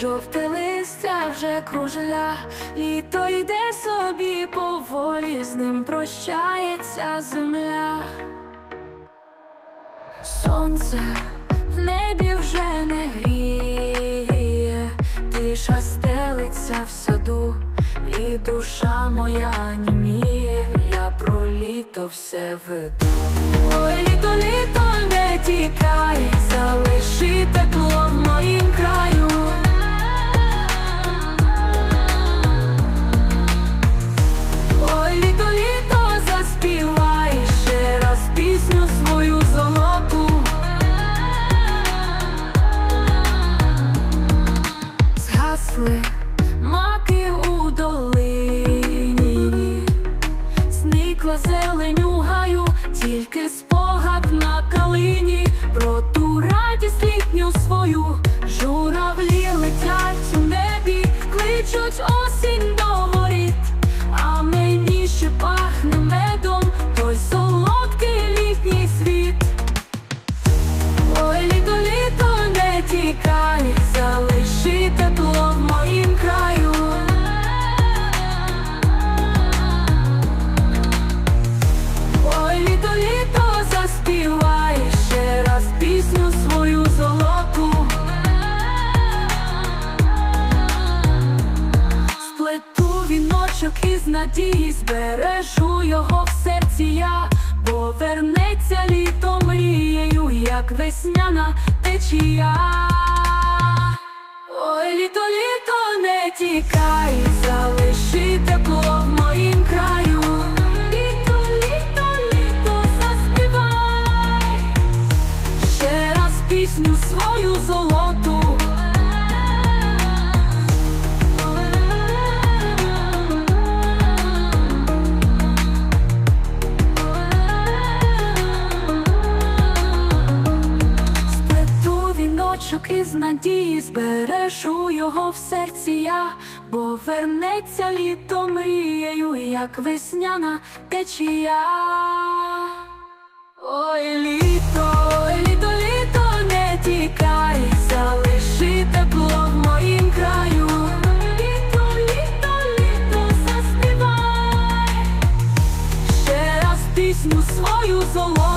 жовте листя вже кружля, літо йде собі поволі, з ним прощається земля. Сонце в небі вже не гріє, тиша стелиться в саду, і душа моя німіє, я про літо все веду. Ой, літо, літо не тікай, кличуть осінь віночок із надії, збережу його в серці я, бо вернеться літо мрією, як весняна течія. Ой, літо, літо, не тікай, залиши тепло в віночок із надії, збережу його в серці я, бо вернеться літо мрією, як весняна течія. Ой, літо, ой, літо, літо, не тікай, залиши тепло в моїм краю. Літо, літо, літо, заспівай ще раз пісню свою золоту.